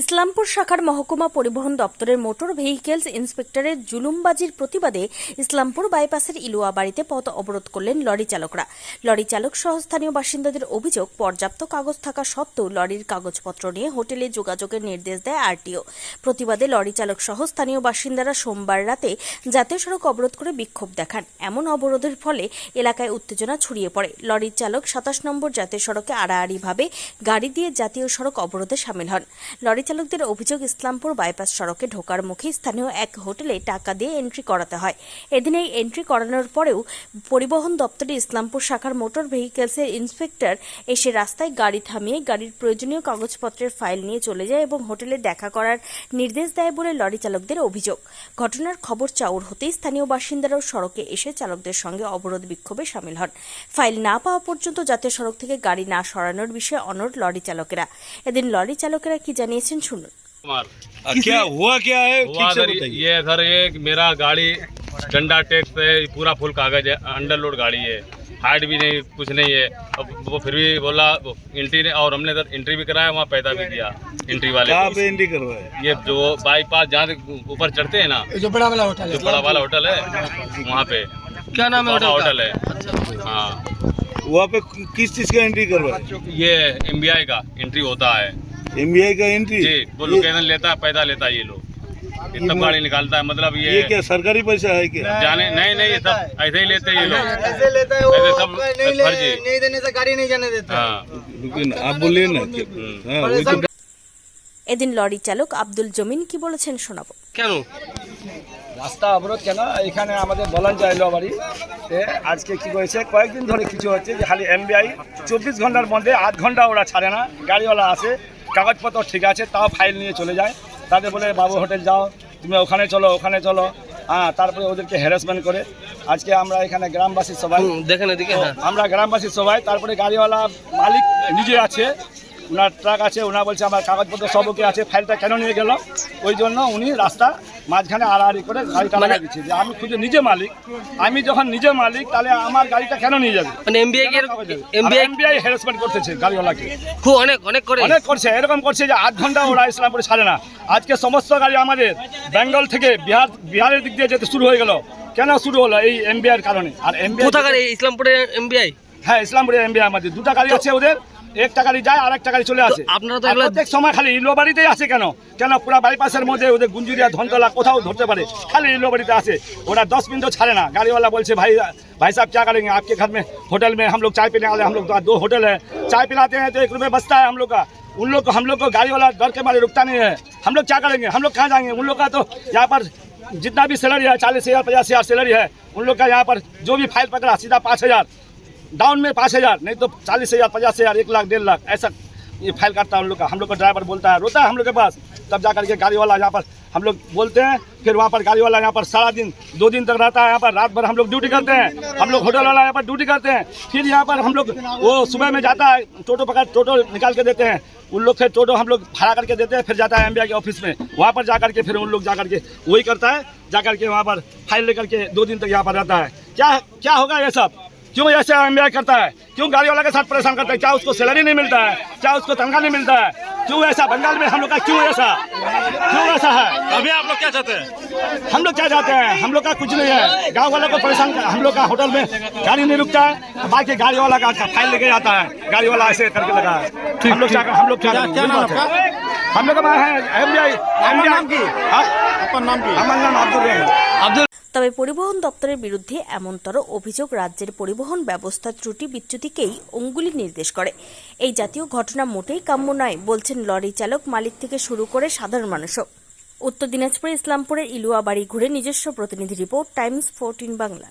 ইসলামপুর শাখার মহকুমা পরিবহন দপ্তরের মোটর ভেহিকেলস ইন্সপেক্টরের জুলুমবাজির প্রতিবাদে ইসলামপুর বাইপাসের ইলুয়া বাড়িতে পথ অবরোধ করলেন লরি চালকরা। লরি চালক সহ স্থানীয় বাসিন্দাদের অভিযোগ, পর্যাপ্ত কাগজ থাকা সত্ত্বেও লরির কাগজপত্র নিয়ে হোটেলে যোগাযোগের নির্দেশ দেয় আরটিও। প্রতিবাদে লরি চালক সহ স্থানীয় বাসিন্দারা সোমবার রাতে জাতীয় সড়ক অবরোধ করে বিক্ষোভ দেখান। এমন অবরোধের ফলে এলাকায় উত্তেজনা ছড়িয়ে পড়ে। লরির চালক সাতাশ নম্বর জাতীয় সড়কে আড়াআড়িভাবে গাড়ি দিয়ে জাতীয় সড়ক অবরোধে সামিল হন। লরি চালকদের অভিযোগ, ইসলামপুর বাইপাস সড়কে ঢোকার মুখে স্থানীয় এক হোটেলে টাকা দিয়ে এন্ট্রি করাতে হয়। এদিন এই এন্ট্রি করানোর পরেও পরিবহন দপ্তরে ইসলামপুর শাখার মোটর ভেহিকেলসের ইন্সপেক্টর এসে রাস্তায় গাড়ি থামিয়ে গাড়ির প্রয়োজনীয় কাগজপত্রের ফাইল নিয়ে চলে যায় এবং হোটেলে দেখা করার নির্দেশ দেয় বলে লরি চালকদের অভিযোগ। ঘটনার খবর চাউর হতেই স্থানীয় বাসিন্দারাও সড়কে এসে চালকদের সঙ্গে অবরোধ বিক্ষোভে সামিল হন। ফাইল না পাওয়া পর্যন্ত জাতীয় সড়ক থেকে গাড়ি না সরানোর বিষয়ে অনড় লরি চালকেরা। এদিন লরি চালকেরা কি জানিয়েছেন लाइसेंस छोड़। क्या हुआ क्या है? हुआ से ये सर ये मेरा गाड़ी डंडा टेक्स है पूरा फुल कागज़ है अंडर लोड गाड़ी है। हाइट भी नहीं कुछ नहीं है। अब वो फिर भी बोला एंट्री ने और हमने सर एंट्री भी कराया वहाँ पैदा भी दिया एंट्री वाले पे एंट्री ये जो बाईपास जहाँ ऊपर चढ़ते हैं ना जो बड़ा वाला होटल जो बड़ा वाला होटल है वहाँ पे। क्या नाम है होटल है। अच्छा। हाँ। वहाँ पे किस चीज़ का एंट्री करवा ये एम का एंट्री होता है। एमबीआई का एंट्री जी वो लोकेशन लेता है पैसा लेता है ये लोग ये तब गाड़ी निकालता है मतलब ये ये क्या सरकारी पैसा है क्या जाने नहीं नहीं ये सब ऐसे ही लेते हैं ये लोग ऐसे लेता है ऐसे वो सब नहीं ले फर्जी। नहीं देने से गाड़ी नहीं जाने देता हाँ रुकिए ना आप बोलिए ना क्या- हाँ वही तो এদিন লরি চালক আব্দুল জমিন কি বলেছেন শোনাবো কেন রাস্তা অবরোধ কেন এখানে আমাদের বলান যায় বাড়ি আজকে কি করেছে কয়েকদিন ধরে কিছু হচ্ছে যে খালি এমবিআই চব্বিশ ঘন্টার মধ্যে আধ ঘন্টা ওরা ছাড়ে না গাড়িওয়ালা আসে কাগজপত্র ঠিক আছে তাও ফাইল নিয়ে চলে যায়। তাদের বলে বাবু হোটেল যাও। তুমি ওখানে চলো ওখানে চলো। হ্যাঁ তারপরে ওদেরকে হ্যারাসমেন্ট করে। আজকে আমরা এখানে গ্রামবাসী সবাই। দেখেন এদিকে হ্যাঁ। আমরা গ্রামবাসী সবাই তারপরে গাড়িওয়ালা মালিক নিজে আছে। ওনার ট্রাক আছে ওনার বলছে আমার কাগজপত্র সব ওকে আছে ফাইলটা কেন নিয়ে গেল? ওই জন্য উনি রাস্তা মাঝখানে আড়াআড়ি করে গাড়িটা মানে- লাগিয়ে দিচ্ছে যে আমি খুঁজে নিজে মালিক আমি যখন নিজে মালিক তাহলে আমার গাড়িটা কেন নিয়ে যাবে? মানে এমবিআই এর এমবিআই এমবিআই হ্যারাসমেন্ট করতেছে গাড়িওয়ালাকে। খুব অনেক অনেক করে। অনেক করছে এরকম করছে যে আধ ঘণ্টা ওরা ইসলামপুরে ছাড়ে না। আজকে সমস্ত গাড়ি আমাদের বেঙ্গল থেকে বিহার বিহারের দিক দিয়ে যেতে শুরু হয়ে গেল। কেন শুরু হলো এই এমবিআর কারণে? আর এমবিআই কোথাকার ইসলামপুরের এমবিআই হ্যাঁ ইসলামপুরে এমবিআই আমাদের। দুটা গাড়ি আছে ওদের। একটা গাড়ি যায় আর একটা গাড়ি চলে আসে তো আপনারা তো আর এগুলা- প্রত্যেক সময় খালি ইলোবাড়িতেই আসে কেন কেন পুরা বাইপাসের মধ্যে ওদের গুঞ্জুরিয়া ধনতলা কোথাও ধরতে পারে খালি ইলোবাড়িতে আসে ওরা दस मिनट ছাড়ে না গাড়িওয়ালা বলছে भाई भाई साहब क्या करेंगे आपके घर में होटल में हम लोग चाय पीने वाले हम लोग तो दो होटल है चाय पिलाते हैं तो एक रुपये बचता है हम लोग का उन लोग को हम लोग को गाड़ी वाला डर के मारे रुकता नहीं है हम लोग क्या करेंगे हम लोग कहाँ जाएंगे उन लोग का तो यहाँ पर जितना भी सैलरी है चालीस हज़ार पचास हज़ार सैलरी है उन लोग का यहाँ पर जो भी फाइल पकड़ा सीधा पाँच हज़ार डाउन में पाँच हज़ार, नहीं तो चालीस हज़ार, पचास हज़ार, एक लाख, डेढ़ लाख, ऐसा ये फ़ाइल काटता है उन लोग का। हम लोग का ड्राइवर बोलता है, रोता है हम लोग के पास। तब जा करके गाड़ी वाला यहाँ पर, हम लोग बोलते हैं, फिर वहाँ पर गाड़ी वाला यहाँ पर सारा दिन, दो दिन तक रहता है यहाँ पर, रात भर हम लोग ड्यूटी करते हैं। हम लोग होटल वाला यहाँ पर ड्यूटी करते हैं। फिर यहाँ पर हम लोग, वो सुबह में जाता है, टोटो पकड़, टोटो निकाल के देते हैं। उन लोग फिर टोटो हम लोग भाड़ा करके देते हैं, फिर जाता है एम के ऑफ़िस में। वहाँ पर जा करके फिर उन लोग जा करके वही करता है। जा करके वहाँ पर फ़ाइल लेकर के दो दिन तक यहाँ पर रहता है। क्या क्या होगा ये सब? क्यों ऐसे अन्याय करता है? क्यों गाड़ी वाला के साथ परेशान करता है? क्या उसको सैलरी नहीं मिलता है? क्या उसको तनखा नहीं मिलता है? क्यों ऐसा बंगाल में हम लोग का क्यों ऐसा? क्यों ऐसा है? अभी आप लोग क्या चाहते हैं? हम लोग क्या चाहते हैं? हम लोग का कुछ नहीं है। गाँव वाला को परेशान हम लोग का होटल में गाड़ी नहीं रुकता है। तो बाकी गाड़ी वाला का फ़ाइल लेके जाता है। गाड़ी वाला ऐसे करके लगा है। हम लोग हम लोग हम लोग का है एम डी आई। नाम की? हाँ? अपन नाम की? अमन नाम अब्दुल তবে পরিবহন দপ্তরের বিরুদ্ধে এমনতর অভিযোগ রাজ্যের পরিবহন ব্যবস্থা ত্রুটি বিচ্যুতিকেই অঙ্গুলি নির্দেশ করে। এই জাতীয় ঘটনা মোটেই কাম্য নয়, বলছেন লরি চালক মালিক থেকে শুরু করে সাধারণ মানুষও। উত্তর দিনাজপুর ইসলামপুরের ইলুয়া বাড়ি ঘুরে নিজস্ব প্রতিনিধি রিপোর্ট, টাইমস ফোরটিন বাংলা।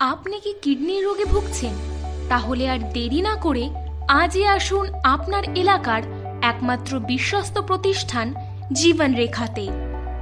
আপনি কি কিডনি রোগে ভুগছেন? তাহলে আর দেরি না করে আজই আসুন আপনার এলাকার একমাত্র বিশ্বস্ত প্রতিষ্ঠান জীবন রেখাতে